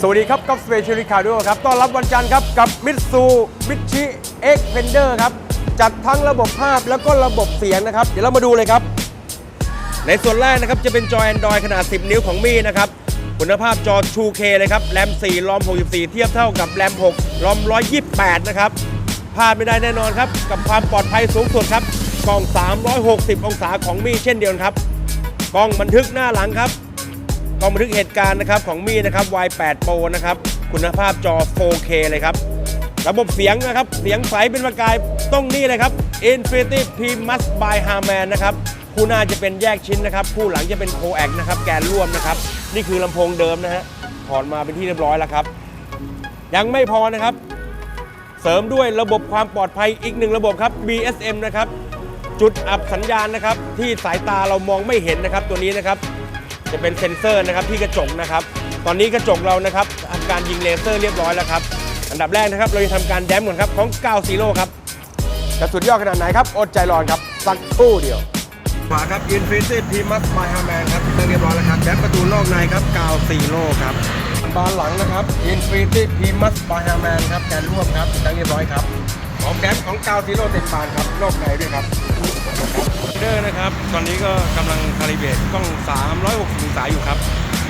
สวัสดีครับกับสเปเชียลิคาร์ดครับ ต้อนรับวันจันทร์ครับกับมิตซูบิชิเอ็กเพนเดอร์ครับ จัดทั้งระบบภาพแล้วก็ระบบเสียงนะครับ เดี๋ยวเรามาดูเลยครับ ในส่วนแรกนะครับจะเป็นจอ Android ขนาด 10 นิ้วของมี่นะครับ คุณภาพจอ 2K เลยครับ แรม 4 รอม 64 เทียบเท่ากับแรม 6 รอม 128 นะครับพลาดไม่ได้แน่นอนครับ กับความปลอดภัยสูงสุดครับกล้อง 360 องศาของมี่เช่นเดียวครับ กล้องบันทึกหน้าหลังครับกล้องบันทึกเหตุการณ์นะครับของมีนะครับ Y8 Pro นะครับคุณภาพจอ 4K เลยครับ ระบบเสียงนะครับ เสียงใสเป็นประกายต้องนี่เลยครับ Infinity Primus by Harman นะครับคู่หน้าจะเป็นแยกชิ้นนะครับ คู่หลังจะเป็นโคแอกนะครับ แกนร่วมนะครับ นี่คือลำโพงเดิมนะฮะถอดมาเป็นที่เรียบร้อยแล้วครับ ยังไม่พอนะครับ เสริมด้วยระบบความปลอดภัยอีกหนึ่งระบบครับ BSM นะครับ จุดอับสัญญาณนะครับ ที่สายตาเรามองไม่เห็นนะครับ ตัวนี้นะครับ จะเป็นเซ็นเซอร์นะครับที่กระจกนะครับ ตอนนี้กระจกเรานะครับทำการยิงเลเซอร์เรียบร้อยแล้วครับอันดับแรกนะครับ เราจะทำการแดมก่อนครับของ9ซีโร่ครับจะสุดยอดขนาดไหนครับอดใจรอครับสักครู่เดียวขวาครับ Infinity Primus by Harman ครับเรียบร้อยแล้วครับแดมประตูนอกในครับ9ซีโร่ครับบานหลังนะครับ Infinity Primus by Harman ครับแกนร่วมครับตั้งเรียบร้อยครับของแดมของ9ซีโร่เต็มบานครับนอกในด้วยครับ เดอร์นะครับ ตอนนี้ก็กำลังคาลิเบรตกล้อง 360องศาอยู่ครับ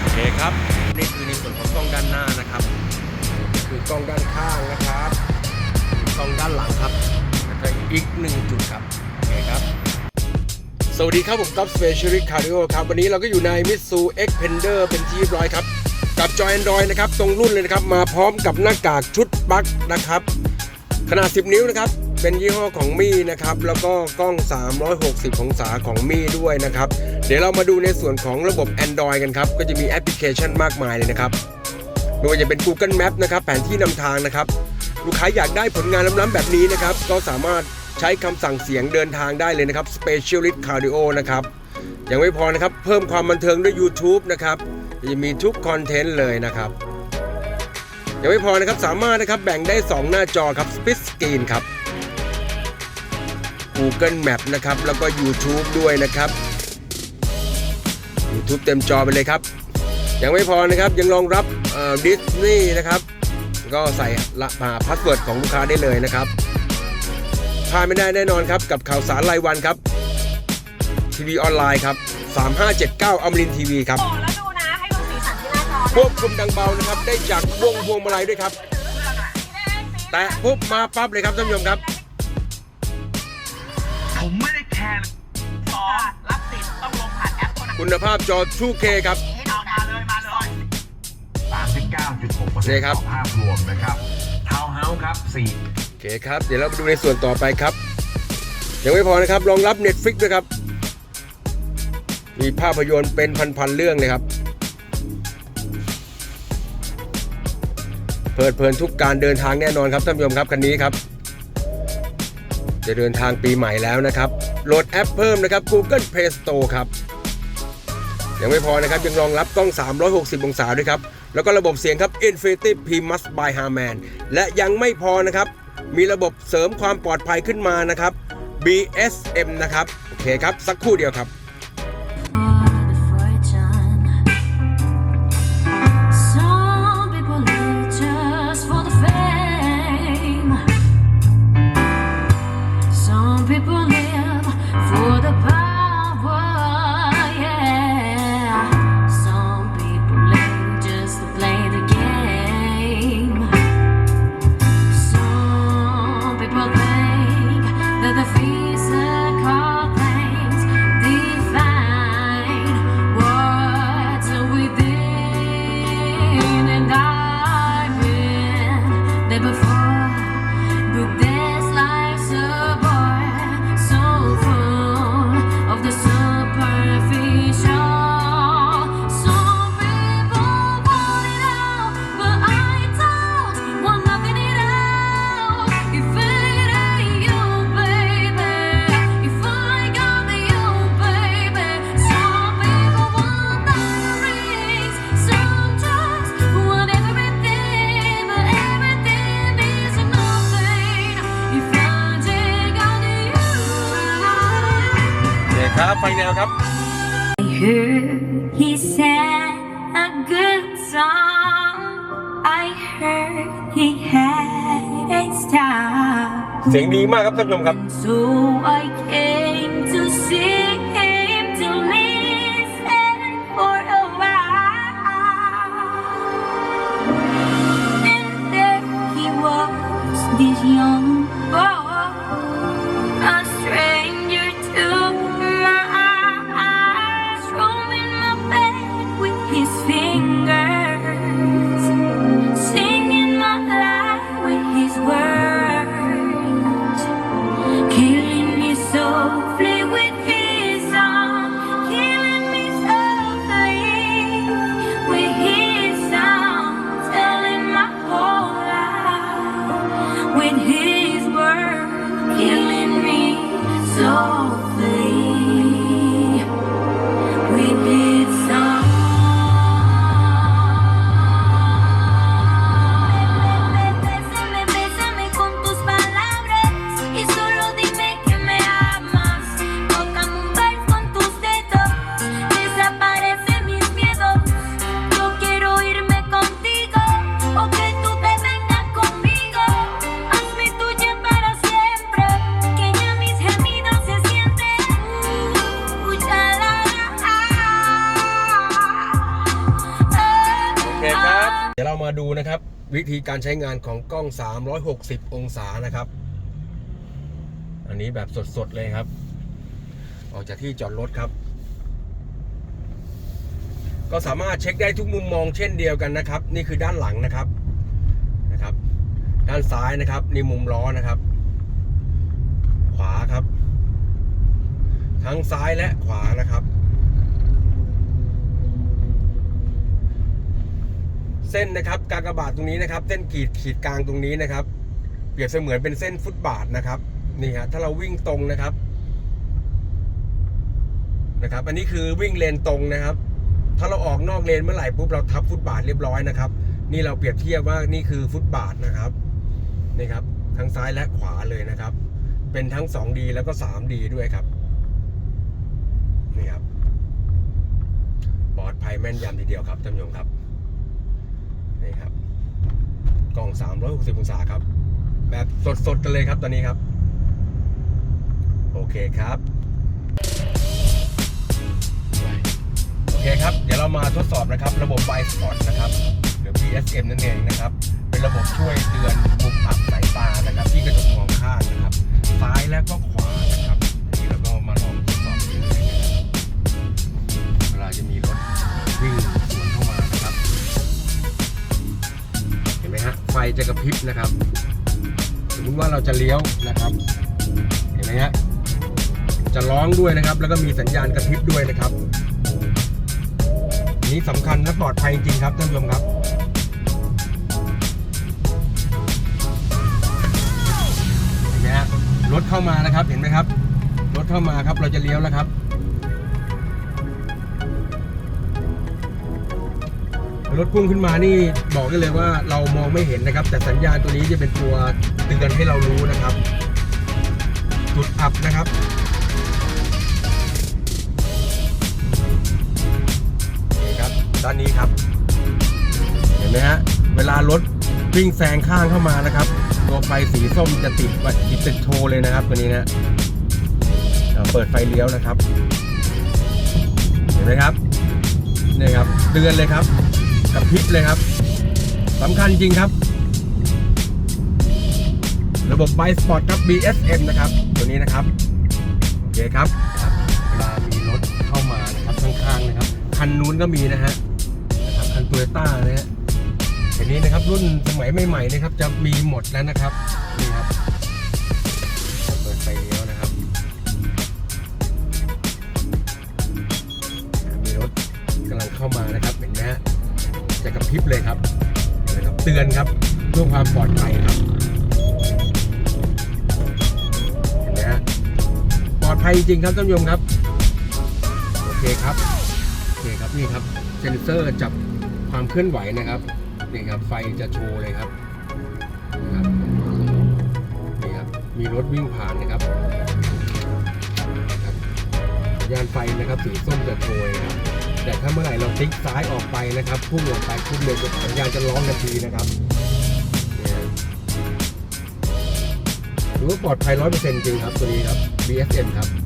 โอเคครับ นี่คือในส่วนของกล้องด้านหน้านะครับ คือกล้องด้านข้างนะครับ กล้องด้านหลังครับแล้วก็อีกหนึ่งจุดครับ โอเคครับ สวัสดีครับ ผมก๊อฟสเปเชียลิคาริโอครับ วันนี้เราก็อยู่ใน Mitsu X Pender เป็นที่เรียบร้อยครับ กับจอ Android นะครับ ตรงรุ่นเลยนะครับ มาพร้อมกับหน้ากากชุดปลั๊กนะครับ ขนาด 10 นิ้วนะครับ เป็นยี่ห้อของมี่นะครับ แล้วก็กล้อง 360 องศาของมี่ด้วยนะครับ เดี๋ยวเรามาดูในส่วนของระบบ Android กันครับ ก็จะมีแอปพลิเคชันมากมายเลยนะครับไม่ว่าจะเป็น Google Map นะครับ แผนที่นำทางนะครับ ลูกค้าอยากได้ผลงานล้ำๆแบบนี้นะครับ ก็สามารถใช้คำสั่งเสียงเดินทางได้เลยนะครับ Specialist Cardio นะครับ ยังไม่พอนะครับ เพิ่มความบันเทิงด้วย YouTube นะครับ จะมีทุกคอนเทนต์เลยนะครับยังไม่พอนะครับ สามารถนะครับแบ่งได้ 2 หน้าจอครับ Split Screen ครับ Google Map นะครับ แล้วก็ YouTube ด้วยนะครับ YouTube เต็มจอไปเลยครับ ยังไม่พอนะครับยังรองรับดิสนีย์นะครับ ก็ใส่ละพาพาสเวิร์ดของลูกค้าได้เลยนะครับพลาดไม่ได้แน่นอนครับ กับข่าวสารรายวันครับทีวีออนไลน์ครับ 3579อมรินทีวีครับโอ้แล้วดูนะ ให้ดูสีสันที่หน้าจอควบคุมดังเบานะครับ ได้จากวงพวงมาลัยด้วยครับ แตะปุ๊บมาปั๊บเลยครับท่านผู้ชมครับผมไม่ได้แคร์สองรับสิทธิ์ต้องลงผ่านแอปเท่านั้นคุณภาพจอ 2K ครับ ให้เอามาเลยมาเลย 39.6%นี่ครับต่อภาพรวมนะครับทาวน์เฮาส์ครับ4โอเคครับ เดี๋ยวเราไปดูในส่วนต่อไปครับยังไม่พอนะครับรองรับ Netflix ด้วยครับ มีภาพยนตร์เป็นพันๆเรื่องเลยครับเพลิดเพลินทุกการเดินทางแน่นอนครับท่านผู้ชมครับคันนี้ครับ จะเดินทางปีใหม่แล้วนะครับ โหลดแอปเพิ่มนะครับ Google Play Store ครับยังไม่พอนะครับ ยังรองรับกล้อง 360 องศาด้วยครับ แล้วก็ระบบเสียงครับ Infinity Primus by Harman และยังไม่พอนะครับ มีระบบเสริมความปลอดภัยขึ้นมานะครับ BSM นะครับ โอเคครับ สักครู่เดียวครับ see. แนวครับ I heard he sang a good song. I heard he had a style. เสียงดีมากครับท่านผู้ชมครับ So I came ดูนะครับ วิธีการใช้งานของกล้อง 360 องศานะครับ อันนี้แบบสดๆเลยครับ ออกจากที่จอดรถครับ ก็สามารถเช็คได้ทุกมุมมองเช่นเดียวกันนะครับ นี่คือด้านหลังนะครับนะครับ ด้านซ้ายนะครับนี่มุมล้อนะครับ ขวาครับ ทั้งซ้ายและขวานะครับ เส้นนะครับกากบาทตรงนี้นะครับ เส้นขีดขีดกลางตรงนี้นะครับ เปรียบเสมือนเป็นเส้นฟุตบาทนะครับนี่ฮะถ้าเราวิ่งตรงนะครับนะครับ อันนี้คือวิ่งเลนตรงนะครับ ถ้าเราออกนอกเลนเมื่อไหร่ปุ๊บเราทับฟุตบาทเรียบร้อยนะครับ นี่เราเปรียบเทียบว่านี่คือฟุตบาทนะครับนี่ครับทั้งซ้ายและขวาเลยนะครับ เป็นทั้ง 2D แล้วก็ 3D ด้วยครับนี่ครับปลอดภัยแม่นยำทีเดียวครับท่านผู้ชมครับ นี่ครับ กล้อง 360 องศาครับ แบบสดๆกันเลยครับตอนนี้ครับ โอเคครับ โอเคครับ เดี๋ยวเรามาทดสอบนะครับ ระบบ b i Spot นะครับ หรือ PSM นั่นเองนะครับ เป็นระบบช่วยเตือนมุมอับสายตานะครับ ที่กระจกมองข้างนะครับ ซ้ายและก็ขวานะครับอันนี้เราก็มาลองทดสอบดูนะครับเวลาจะมีรถวิ่ง จะกระพริบนะครับ สมมติว่าเราจะเลี้ยวนะครับ เห็นไหมฮะจะร้องด้วยนะครับ แล้วก็มีสัญญาณกระพริบด้วยนะครับนี้สำคัญและปลอดภัยจริงครับท่านผู้ชมครับเห็นไหมฮะรถเข้ามานะครับเห็นไหมครับ รถเข้ามาครับเราจะเลี้ยวแล้วครับ รถพุ่งขึ้นมานี่บอกได้เลยว่าเรามองไม่เห็นนะครับ แต่สัญญาณตัวนี้จะเป็นตัวเตือนให้เรารู้นะครับ จุดอับนะครับนี่ครับด้านนี้ครับ เห็นไหมฮะเวลารถวิ่งแซงข้างเข้ามานะครับ ตัวไฟสีส้มจะติดไว้ติดโชว์เลยนะครับตัวนี้นะเปิดไฟเลี้ยวนะครับ เห็นไหมครับนี่ครับเตือนเลยครับ กับพริบเลยครับสำคัญจริงครับ ระบบ b i Spot ครับ BSM นะครับ ตัวนี้นะครับ โอเคครับเวลามีรถเข้ามานะครับข้างๆนะครับ คันนู้นก็มีนะฮะนะครับคันโตโยต้านะฮะอันนี้นะครับรุ่นสมัยใหม่ๆนะครับ จะมีหมดแล้วนะครับนี่ครับเปิดไฟเลี้ยวนะครับ มีรถกำลังเข้ามานะครับเห็นไหมฮะ จะกระพริบเลยครับนะครับเตือนครับเพื่อความปลอดภัยครับเห็นไหมฮะปลอดภัยจริงครับท่านผู้ชมครับโอเคครับโอเคครับนี่ครับเซนเซอร์จับความเคลื่อนไหวนะครับนี่ครับไฟจะโชว์เลยครับนะครับนี่ครับมีรถวิ่งผ่านนะครับครับญญาณไฟนะครับสีส้มจะโชยนะครับ แต่ถ้าเมื่อไหร่เราติ๊กซ้ายออกไปนะครับพุ่งออกไปพุ่งเลยสัญญาณจะร้องทันทีนะครับถือว่าปลอดภัยร้อยเปอร์เซ็นต์จริงครับตัวนี้ครับ BSM ครับ